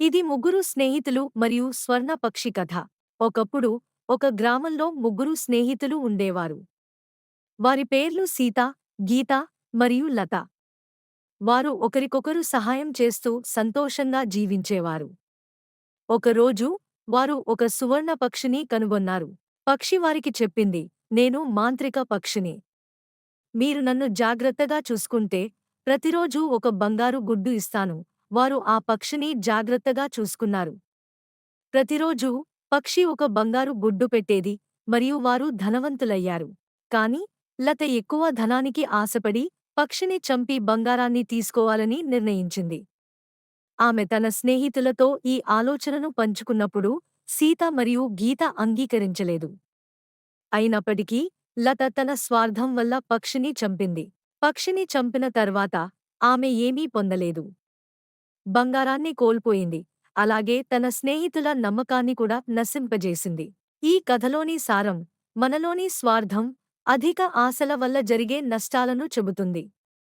ఇది ముగ్గురు స్నేహితులు మరియు స్వర్ణ పక్షి కథ. ఒకప్పుడు ఒక గ్రామంలో ముగ్గురు స్నేహితులు ఉండేవారు. వారి పేర్లు సీత గీత మరియు లత. వారు ఒకరికొకరు సహాయం చేస్తూ సంతోషంగా జీవించేవారు. ఒకరోజు వారు ఒక సువర్ణ పక్షిని కనుగొన్నారు. పక్షి వారికి చెప్పింది నేను మాంత్రిక పక్షిని. మీరు నన్ను జాగ్రత్తగా చూసుకుంటే ప్రతిరోజూ ఒక బంగారు గుడ్డు ఇస్తాను. వారు ఆ పక్షిని జాగ్రత్తగా చూసుకున్నారు. ప్రతిరోజూ పక్షి ఒక బంగారు గుడ్డు పెట్టేది మరియు వారు ధనవంతులయ్యారు. కాని లత ఎక్కువ ధనానికి ఆశపడి పక్షిని చంపి బంగారాన్ని తీసుకోవాలని నిర్ణయించింది. ఆమె తన స్నేహితులతో ఈ ఆలోచనను పంచుకున్నప్పుడు సీత మరియు గీత అంగీకరించలేదు. అయినప్పటికీ లత తన స్వార్థం వల్ల పక్షిని చంపింది. పక్షిని చంపిన తర్వాత ఆమె ఏమీ పొందలేదు. బంగారాన్ని కోల్పోయింది. అలాగే తన స్నేహితుల నమ్మకాన్ని కూడా నశింపజేసింది. ఈ కథలోని సారం మనలోని స్వార్థం అధిక ఆశల వల్ల జరిగే నష్టాలను చెబుతుంది.